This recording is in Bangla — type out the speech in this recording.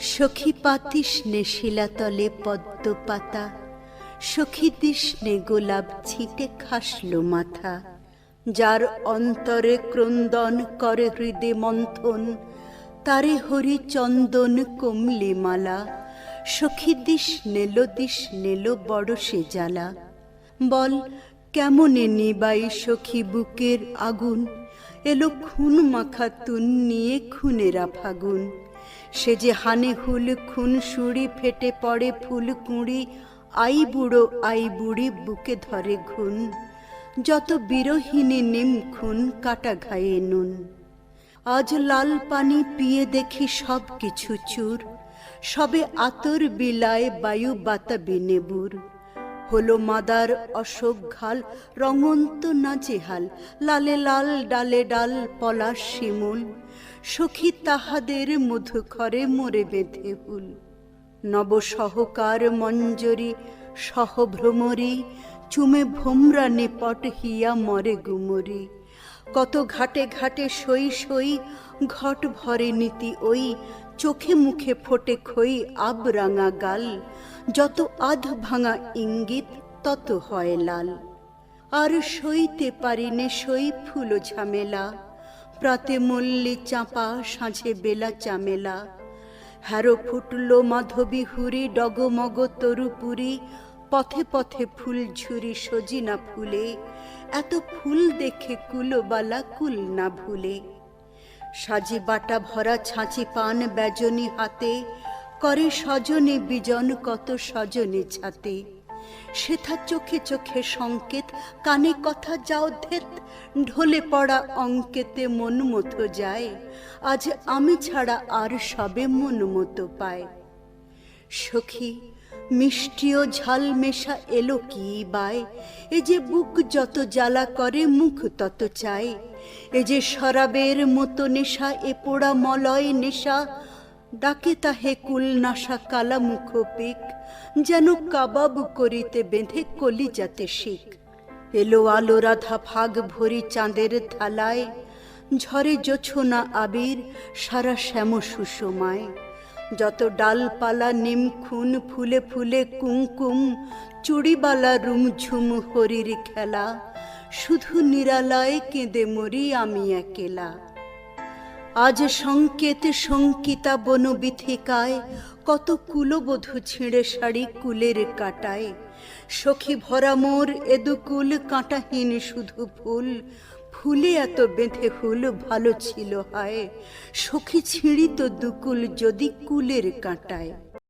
সখী পাতিস নে শিলাতলে পদ্ম পাতা, সখী দিস নে গোলাপ ছিটে খাসলো মাথা। যার অন্তরে ক্রন্দন করে হৃদে মন্থন, তারে হরি চন্দন কমলি মালা। সখী দিস নেল দিস নেল বড় সে জ্বালা। বল, কেমনে নিবাই সখী বুকের আগুন? এলো খুন মাখা তুন নিয়ে খুনেরা ফাগুন। সে যে হানে হুল খুন সুড়ি ফেটে পড়ে ফুল কুঁড়ি, আই বুড়ো, আই বুড়ি বুকে ধরে ঘুন যত বিরহিনী নিম খুন, কাটা ঘায়ে নুন। আজ লাল পানি পিয়ে দেখি সব কিছু চুর। সবে আতর বিলায় বায়ু বাতাবি নেবুর। হলো মাদার অশোক ঘাল রঙন্ত নাজেহাল লালে লাল ডালে ডাল, পলাশ শিমুল। সখী তাহাদের মধুখরে মরে বেঁধে হুল। নব সহকার মঞ্জরি, সহভ্রমরি, চুমে ভোমরা নিপট হিয়া মরে গুমরি। কত ঘাটে ঘাটে সই সই, ঘট ভরে নীতি ওই চোখে মুখে ফোটে খই আবরাঙা গাল। যত আধ ভাঙা ইঙ্গিত, তত হয় লাল। আর সইতে পারিনে সই ফুল ঝামেলা। প্রাতে মল্লি চাপা সাঁঝে বেলা চামেলা। হ্যারো ফুটলো মাধবী হুরি ডগমগ তরুপুরি পথে পথে ফুল ঝুরি সজিনা ফুলে। এত ফুল দেখে কুলোবালা কুল না ভুলে। সাজি বাটা ভরা ছাঁচি পান বেজনি হাতে, করে সজনে বিজন কত সজনে ছাতে। সেথা চোখে চোখে সংকেত, কানে কথা যাও ধেত, ঢলে পড়া অঙ্কেতে মন মতো যায়। আজ আমি ছাড়া আর সবে মন মতো পায়। সখী মিষ্টি ও ঝাল মেশা এলো কি বায় এ যে বুক যত জ্বালা করে, মুখ তত চায় এ যে শরাবের মতো নেশা, এ পোড়া মলয় নেশা, ডাকে তাহে কুল নাশা কালা মুখ পিক। যেন কাবাব করিতে বেঁধে কলি যাতে শিখ এলো আলো রাধা ফাগ ভরি চাঁদের থালায়। ঝরে জোছনা আবির, সারা শ্যাম সুষমায়। যত ডালপালা, নিম খুন, ফুলে ফুলে কুমকুম, চুড়িবালা রুমঝুম হরির খেলা। শুধু নিরালায় কেঁদে মরি আমি একেলা। আজ সংকেত শঙ্কিতা বনবিথিকায়, কত কুলবধূ ছিঁড়ে শাড়ি কুলের কাটায়। সখী ভরা মোর এদুকুল, কাঁটাহীন শুধু ফুল ফুলে এত বেঁধে হুল ভালো ছিল হায়। সখী ছিঁড়ি তো দুকুল যদি কুলের কাঁটায়।